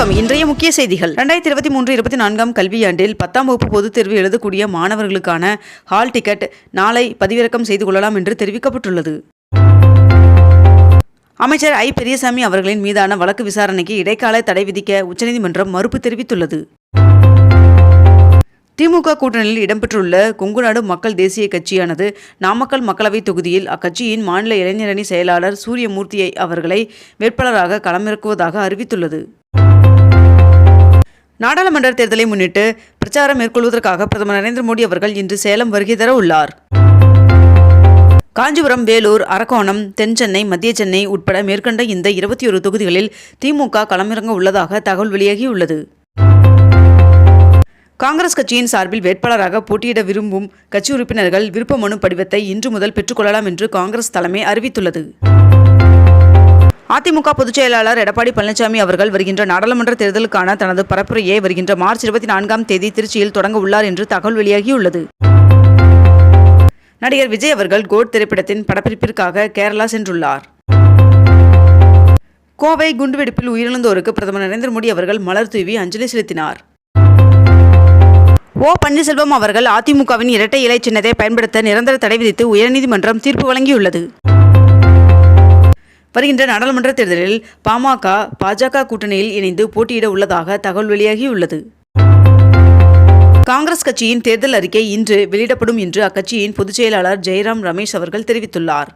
வணக்கம். இன்றைய முக்கிய செய்திகள். ரெண்டாயிரத்தி இருபத்தி மூன்று இருபத்தி நான்காம் கல்வியாண்டில் பத்தாம் வகுப்பு பொதுத் தேர்வு எழுதக்கூடிய மாணவர்களுக்கான ஹால் டிக்கெட் நாளை பதிவிறக்கம் செய்து கொள்ளலாம் என்று தெரிவிக்கப்பட்டுள்ளது. அமைச்சர் ஐ. பெரியசாமி அவர்களின் மீதான வழக்கு விசாரணைக்கு இடைக்கால தடை விதிக்க உச்சநீதிமன்றம் மறுப்பு தெரிவித்துள்ளது. திமுக கூட்டணியில் இடம்பெற்றுள்ள கொங்குநாடு மக்கள் தேசிய கட்சியானது நாமக்கல் மக்களவைத் தொகுதியில் அக்கட்சியின் மாநில இளைஞரணி செயலாளர் சூரியமூர்த்தியை அவர்களை வேட்பாளராக களமிறக்குவதாக அறிவித்துள்ளது. நாடாளுமன்ற தேர்தலை முன்னிட்டு பிரச்சாரம் மேற்கொள்வதற்காக பிரதமர் நரேந்திர மோடி அவர்கள் இன்று சேலம் வருகை தர உள்ளார். காஞ்சிபுரம் வேலூர் அரக்கோணம் தென் சென்னை மத்திய சென்னை உட்பட மேற்கண்ட இந்த இருபத்தி ஒரு தொகுதிகளில் திமுக களமிறங்க உள்ளதாக தகவல் வெளியாகியுள்ளது. காங்கிரஸ் கட்சியின் சார்பில் வேட்பாளராக போட்டியிட விரும்பும் கட்சி உறுப்பினர்கள் விருப்ப மனு படிவத்தை இன்று முதல் பெற்றுக்கொள்ளலாம் என்று காங்கிரஸ் தலைமை அறிவித்துள்ளது. அதிமுக பொதுச் செயலாளர் எடப்பாடி பழனிசாமி அவர்கள் வருகின்ற நாடாளுமன்ற தேர்தலுக்கான தனது பரப்புரையை வருகின்ற மார்ச் இருபத்தி நான்காம் தேதி திருச்சியில் தொடங்க உள்ளார் என்று தகவல் வெளியாகியுள்ளது. நடிகர் விஜய் அவர்கள் கோட் திரைப்படத்தின் படப்பிடிப்பிற்காக கேரளா சென்றுள்ளார். கோவை குண்டுவெடிப்பில் உயிரிழந்தோருக்கு பிரதமர் நரேந்திர மோடி அவர்கள் மலர் தூவி அஞ்சலி செலுத்தினார். ஓ பன்னீர்செல்வம் அவர்கள் அதிமுகவின் இரட்டை இலை சின்னத்தை பயன்படுத்த நிரந்தர தடை விதித்து உயர்நீதிமன்றம் தீர்ப்பு வழங்கியுள்ளது. வருகின்ற நாடாளுமன்ற தேர்தலில் பாமக பாஜக கூட்டணியில் இணைந்து போட்டியிட உள்ளதாக தகவல் வெளியாகியுள்ளது. காங்கிரஸ் கட்சியின் தேர்தல் அறிக்கை இன்று வெளியிடப்படும் என்று அக்கட்சியின் பொதுச் செயலாளர் ஜெயராம் ரமேஷ் அவர்கள் தெரிவித்துள்ளார்.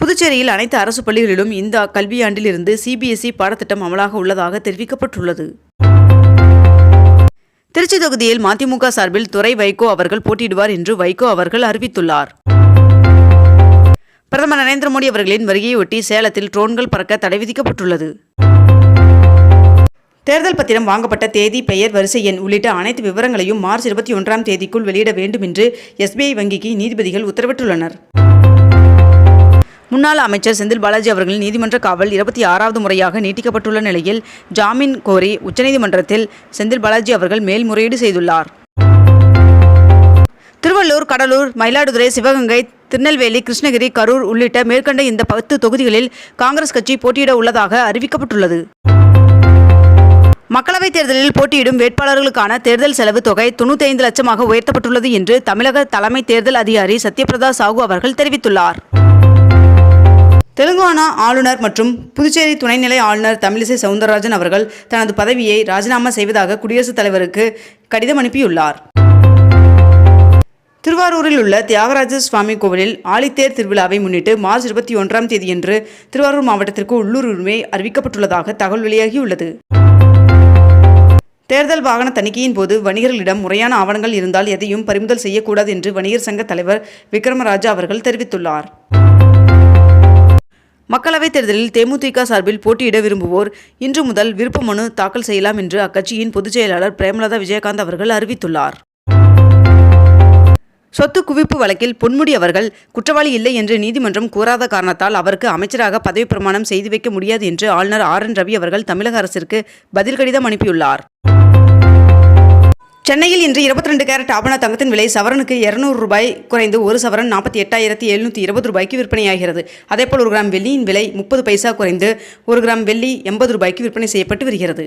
புதுச்சேரியில் அனைத்து அரசு பள்ளிகளிலும் இந்த கல்வியாண்டில் இருந்து சிபிஎஸ்இ பாடத்திட்டம் அமலாக உள்ளதாக தெரிவிக்கப்பட்டுள்ளது. திருச்சி தொகுதியில் மதிமுக சார்பில் துறை வைகோ அவர்கள் போட்டியிடுவார் என்று வைகோ அவர்கள் அறிவித்துள்ளார். நரேந்திர மோடி அவர்களின் வருகையொட்டி சேலத்தில் ட்ரோன்கள் பறக்க தடை விதிக்கப்பட்டுள்ளது. தேர்தல் பத்திரம் வாங்கப்பட்ட தேதி பெயர் வரிசை எண் உள்ளிட்ட அனைத்து விவரங்களையும் மார்ச் இருபத்தி ஒன்றாம் தேதிக்குள் வெளியிட வேண்டும் என்று எஸ்பிஐ வங்கிக்கு நீதிபதிகள் உத்தரவிட்டுள்ளனர். முன்னாள் அமைச்சர் செந்தில் பாலாஜி அவர்களின் நீதிமன்ற காவல் இருபத்தி ஆறாவது முறையாக நீட்டிக்கப்பட்டுள்ள நிலையில் ஜாமீன் கோரி உச்சநீதிமன்றத்தில் செந்தில் பாலாஜி அவர்கள் மேல்முறையீடு செய்துள்ளார். திருவள்ளூர் கடலூர் மயிலாடுதுறை சிவகங்கை திருநெல்வேலி கிருஷ்ணகிரி கரூர் உள்ளிட்ட மேற்கண்ட இந்த பத்து தொகுதிகளில் காங்கிரஸ் கட்சி போட்டியிட உள்ளதாக அறிவிக்கப்பட்டுள்ளது. மக்களவைத் தேர்தலில் போட்டியிடும் வேட்பாளர்களுக்கான தேர்தல் செலவு தொகை தொண்ணூற்றி ஐந்து லட்சமாக உயர்த்தப்பட்டுள்ளது என்று தமிழக தலைமை தேர்தல் அதிகாரி சத்யபிரதா சாஹூ அவர்கள் தெரிவித்துள்ளார். தெலுங்கானா ஆளுநர் மற்றும் புதுச்சேரி துணைநிலை ஆளுநர் தமிழிசை சவுந்தரராஜன் அவர்கள் தனது பதவியை ராஜினாமா செய்வதாக குடியரசுத் தலைவருக்கு கடிதம் அனுப்பியுள்ளார். திருவாரூரில் உள்ள தியாகராஜ சுவாமி கோவிலில் ஆழித்தேர் திருவிழாவை முன்னிட்டு மார்ச் இருபத்தி ஒன்றாம் தேதியன்று திருவாரூர் மாவட்டத்திற்கு உள்ளூர் உரிமை அறிவிக்கப்பட்டுள்ளதாக தகவல் வெளியாகியுள்ளது. தேர்தல் வாகன தணிக்கையின் போது வணிகர்களிடம் முறையான ஆவணங்கள் இருந்தால் எதையும் பறிமுதல் செய்யக்கூடாது என்று வணிகர் சங்க தலைவர் விக்ரமராஜா அவர்கள் தெரிவித்துள்ளார். மக்களவைத் தேர்தலில் தேமுதிக சார்பில் போட்டியிட விரும்புவோர் இன்று முதல் விருப்ப மனு தாக்கல் செய்யலாம் என்று அக்கட்சியின் பொதுச் செயலாளர் பிரேமலதா விஜயகாந்த் அவர்கள் அறிவித்துள்ளார். சொத்து குவிப்பு வழக்கில் பொன்முடி அவர்கள் குற்றவாளி இல்லை என்று நீதிமன்றம் கூறாத காரணத்தால் அவருக்கு அமைச்சராக பதவி பிரமாணம் செய்து வைக்க முடியாது என்று ஆளுநர் ஆர் என் ரவி அவர்கள் தமிழக அரசிற்கு பதில் கடிதம் அனுப்பியுள்ளார். சென்னையில் இன்று இருபத்தி ரெண்டு கேரட் ஆபண தங்கத்தின் விலை சவரனுக்கு இருநூறு ரூபாய் குறைந்து ஒரு சவரன் நாற்பத்தி எட்டாயிரத்தி எழுநூற்றி இருபது ரூபாய்க்கு விற்பனையாகிறது. அதேபோல் ஒரு கிராம் வெள்ளியின் விலை முப்பது பைசா குறைந்து ஒரு கிராம் வெள்ளி எண்பது ரூபாய்க்கு விற்பனை செய்யப்பட்டு வருகிறது.